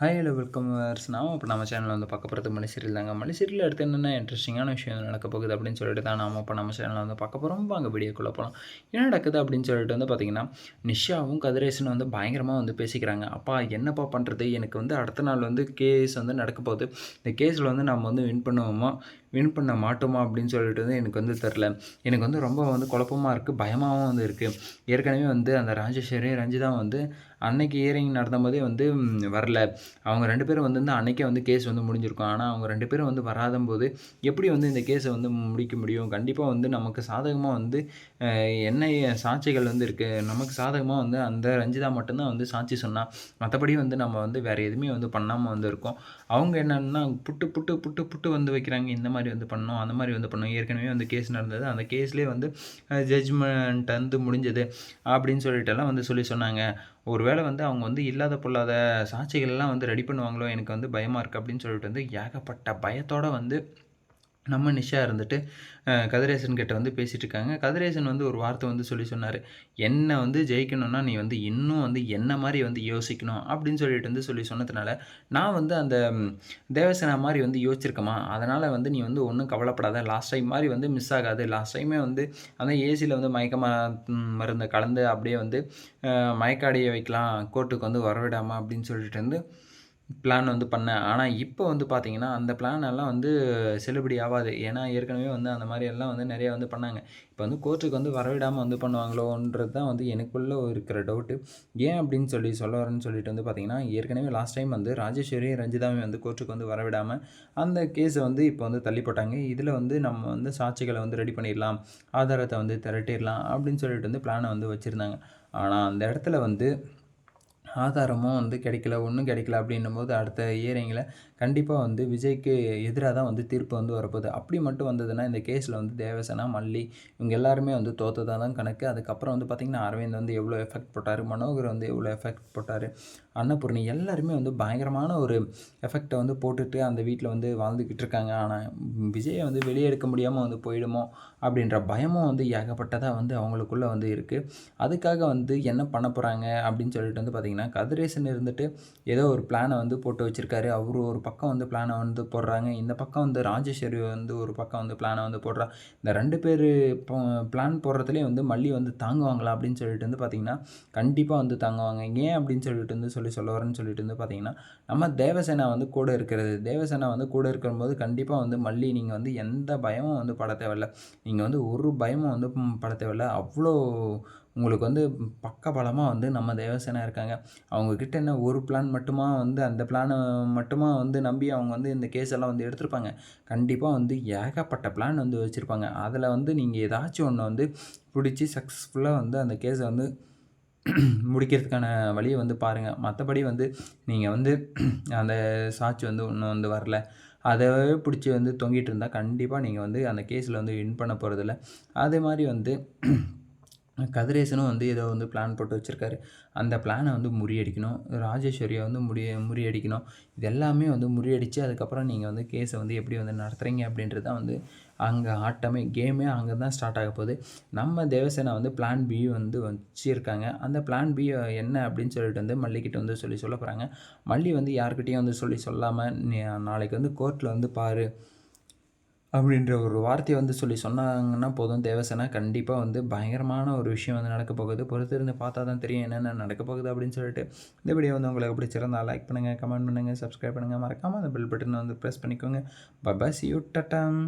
Hi hello welcome நாம் இப்போ நம்ம சேனலில் வந்து பார்க்க போகிறது மணி சீரியல் தாங்க. மணி சீரியல் அடுத்து என்னென்ன இன்ட்ரெஸ்டிங்கான விஷயம் நடக்க போகுது அப்படின்னு சொல்லிட்டு தான் நாம் இப்போ நம்ம சேனலில் வந்து பார்க்க போகிறோம் வாங்க வீடியோக்குள்ளே போகலாம் என்ன நடக்குது அப்படின்னு சொல்லிட்டு வந்து பார்த்திங்கன்னா நிஷாவும் கதிரேசனும் வந்து பயங்கரமாக வந்து பேசிக்கிறாங்க. அப்பா என்னப்பா பண்ணுறது எனக்கு வந்து அடுத்த நாள் வந்து கேஸ் வந்து நடக்க போகுது. இந்த கேஸில் வந்து நம்ம வந்து வின் பண்ணுவோமா? வின் பண்ண மாட்டோமா அப்படின்னு சொல்லிட்டு வந்து எனக்கு வந்து தெரில எனக்கு வந்து ரொம்ப வந்து குழப்பமாக இருக்குது பயமாகவும் வந்து இருக்குது ஏற்கனவே வந்து அந்த ராஜேஸ்வரி ரஞ்சிதா வந்து அன்னைக்கு இயரிங் நடந்தபோதே வந்து வரல. அவங்க ரெண்டு பேரும் வந்து அன்னைக்கே வந்து கேஸ் வந்து முடிஞ்சிருக்கும். ஆனால் அவங்க ரெண்டு பேரும் வந்து வராத போது எப்படி வந்து இந்த கேஸை வந்து முடிக்க முடியும்? கண்டிப்பாக வந்து நமக்கு சாதகமாக வந்து என்ன சாட்சிகள் வந்து இருக்குது நமக்கு சாதகமாக வந்து அந்த ரஞ்சிதா மட்டும்தான் வந்து சாட்சி சொன்னால் மற்றபடி வந்து நம்ம வந்து வேறு எதுவுமே வந்து பண்ணாமல் வந்து இருக்கோம். அவங்க என்னென்னா புட்டு புட்டு புட்டு புட்டு வந்து வைக்கிறாங்க. இந்த மாதிரி மாதிரி வந்து பண்ணோம் அந்த மாதிரி வந்து பண்ணோம் ஏற்கனவே வந்து கேஸ் நடந்தது. அந்த கேஸ்லேயே வந்து ஜட்ஜ்மெண்ட் வந்து முடிஞ்சது அப்படின்னு சொல்லிட்டுலாம் வந்து சொல்லி சொன்னாங்க. ஒருவேளை வந்து அவங்க வந்து இல்லாத பொல்லாத சாட்சிகள்லாம் வந்து ரெடி பண்ணுவாங்களோ எனக்கு வந்து பயமாக இருக்குது அப்படின்னு சொல்லிட்டு வந்து ஏகப்பட்ட பயத்தோடு வந்து நம்ம நிஷா இருந்துட்டு கதிரேசன் கிட்ட வந்து பேசிகிட்டு இருக்காங்க கதிரேசன் வந்து ஒரு வார்த்தை வந்து சொல்லி சொன்னார். என்னை வந்து ஜெயிக்கணும்னா நீ வந்து இன்னும் வந்து என்ன மாதிரி வந்து யோசிக்கணும்? அப்படின்னு சொல்லிட்டு வந்து சொல்லி சொன்னதுனால நான் வந்து அந்த தேவசேனா மாதிரி வந்து யோசிச்சிருக்கமா அதனால் வந்து நீ வந்து ஒன்றும் கவலைப்படாத. லாஸ்ட் டைம் மாதிரி வந்து மிஸ் ஆகாது. லாஸ்ட் டைமே வந்து அந்த ஏசியில் வந்து மயக்க மருந்தை கலந்து அப்படியே வந்து மயக்காடியை வைக்கலாம். கோர்ட்டுக்கு வந்து வரவிடாமா அப்படின்னு சொல்லிட்டு வந்து பிளான் வந்து பண்ணேன். ஆனால் இப்போ வந்து பார்த்தீங்கன்னா அந்த பிளான் எல்லாம் வந்து செல்லுபடி ஆகாது. ஏன்னா ஏற்கனவே வந்து அந்த மாதிரி எல்லாம் வந்து நிறையா வந்து பண்ணாங்க. இப்போ வந்து கோர்ட்டுக்கு வந்து வரவிடாமல் வந்து பண்ணுவாங்களோன்றது தான் வந்து எனக்குள்ளே இருக்கிற டவுட்டு ஏன் அப்படின்னு சொல்லி சொல்ல வரேன்னு சொல்லிட்டு வந்து பார்த்தீங்கன்னா ஏற்கனவே லாஸ்ட் டைம் வந்து ராஜேஸ்வரி ரஞ்சிதாமே வந்து கோர்ட்டுக்கு வந்து வரவிடாமல் அந்த கேஸை வந்து இப்போ வந்து தள்ளி போட்டாங்க. இதில் வந்து நம்ம வந்து சாட்சிகளை வந்து ரெடி பண்ணிடலாம். ஆதாரத்தை வந்து திரட்டிடலாம் அப்படின்னு சொல்லிட்டு வந்து பிளானை வந்து வச்சுருந்தாங்க. ஆனால் அந்த இடத்துல வந்து ஆதாரமும் வந்து கிடைக்கல ஒன்றும் கிடைக்கல அப்படின்னும் போது அடுத்த இயரிங்கில் கண்டிப்பாக வந்து விஜய்க்கு எதிராக தான் வந்து தீர்ப்பு வந்து வரப்போகுது. அப்படி மட்டும் வந்ததுன்னா இந்த கேஸில் வந்து தேவசனா மல்லி இவங்க எல்லாருமே வந்து தோற்றதாக தான் கணக்கு. அதுக்கப்புறம் வந்து பார்த்திங்கன்னா அரவிந்த் வந்து எவ்வளோ எஃபெக்ட் போட்டார்? மனோகர் வந்து எவ்வளோ எஃபெக்ட் போட்டார்? அன்னபூர்ணி எல்லாருமே வந்து பயங்கரமான ஒரு எஃபெக்டை வந்து போட்டுட்டு அந்த வீட்டில் வந்து வாழ்ந்துக்கிட்டு இருக்காங்க. ஆனால் விஜயை வந்து வெளியே எடுக்க முடியாமல் வந்து போயிடுமோ அப்படின்ற பயமும் வந்து ஏகப்பட்டதாக வந்து அவங்களுக்குள்ளே வந்து இருக்குது அதுக்காக வந்து என்ன பண்ண போகிறாங்க அப்படின்னு சொல்லிட்டு வந்து பார்த்திங்கன்னா கதிரேசன் இருந்துட்டு ஏதோ ஒரு பிளானை வந்து போட்டு வச்சுருக்காரு. அவரும் ஒரு பக்கம் வந்து பிளானை வந்து போடுறாங்க. இந்த பக்கம் வந்து ராஜேஸ்வரி வந்து ஒரு பக்கம் வந்து பிளானை வந்து போடுறா. இந்த ரெண்டு பேர் பிளான் போடுறதுலேயே வந்து மல்லி வந்து தாங்குவாங்களா அப்படின்னு சொல்லிட்டு வந்து பார்த்திங்கன்னா கண்டிப்பாக வந்து தாங்குவாங்க. ஏன் அப்படின்னு சொல்லிட்டு வந்து சொல்லி சொல்ல வரேன்னு சொல்லிட்டு வந்து பார்த்திங்கன்னா நம்ம தேவசேனா வந்து கூட இருக்கிறது. தேவசேனா வந்து கூட இருக்கும்போது கண்டிப்பாக வந்து மல்லி நீங்கள் வந்து எந்த பயமும் வந்து பட தேவையில்ல. நீங்கள் வந்து ஒரு பயமும் வந்து பட தேவையில்ல. அவ்வளோ உங்களுக்கு வந்து பக்க பலமாக வந்து நம்ம தேவசேனா இருக்காங்க. அவங்கக்கிட்ட என்ன ஒரு பிளான் மட்டுமா வந்து அந்த பிளானை மட்டுமா வந்து நம்பி அவங்க வந்து இந்த கேஸ் எல்லாம் வந்து எடுத்திருப்பாங்க. கண்டிப்பாக வந்து ஏகப்பட்ட பிளான் வந்து வச்சுருப்பாங்க. அதில் வந்து நீங்கள் ஏதாச்சும் ஒன்று வந்து பிடிச்சி சக்ஸஸ்ஃபுல்லாக வந்து அந்த கேஸை வந்து முடிக்கிறதுக்கான வழியை வந்து பாருங்கள் மற்றபடி வந்து நீங்கள் வந்து அந்த சாட்சி வந்து இன்னும் வந்து வரல. அதை பிடிச்சி வந்து தொங்கிட்டு இருந்தால் கண்டிப்பாக நீங்கள் வந்து அந்த கேஸில் வந்து வின் பண்ண போகிறதில்ல அதே மாதிரி வந்து கதிரேசனும் வந்து ஏதோ வந்து பிளான் போட்டு வச்சுருக்காரு. அந்த பிளானை வந்து முறியடிக்கணும். ராஜேஸ்வரியை வந்து முறிய முறியடிக்கணும். இது எல்லாமே வந்து முறியடித்து அதுக்கப்புறம் நீங்கள் வந்து கேஸை வந்து எப்படி வந்து நடத்துகிறீங்க அப்படின்றது தான் வந்து அங்கே ஆட்டமே கேமே அங்கே தான் ஸ்டார்ட் ஆக போகுது. நம்ம தேவசேனா வந்து பிளான் பி வந்து வச்சுருக்காங்க. அந்த பிளான் பி என்ன அப்படின்னு சொல்லிட்டு வந்து மல்லிக்கிட்ட வந்து சொல்லி சொல்ல போகிறாங்க மல்லி வந்து யாருக்கிட்டேயும் வந்து சொல்லி சொல்லாமல் நாளைக்கு வந்து கோர்ட்டில் வந்து பாரு. அப்படின்ற ஒரு வார்த்தையை வந்து சொல்லி சொன்னாங்கன்னா போதும். தேவசேனா கண்டிப்பாக வந்து பயங்கரமான ஒரு விஷயம் வந்து நடக்க போகுது. பொறுத்திருந்து பார்த்தா தான் தெரியும் என்னென்ன நடக்க போகுது அப்படின்னு சொல்லிட்டு. இந்த வீடியோ வந்து உங்களுக்கு பிடிச்சிருந்தா லைக் பண்ணுங்கள் கமெண்ட் பண்ணுங்கள் சப்ஸ்கிரைப் பண்ணுங்கள் மறக்காமல் அந்த பெல் பட்டனை வந்து ப்ரெஸ் பண்ணிக்கோங்க. பபாஸ் யூ டட்டம்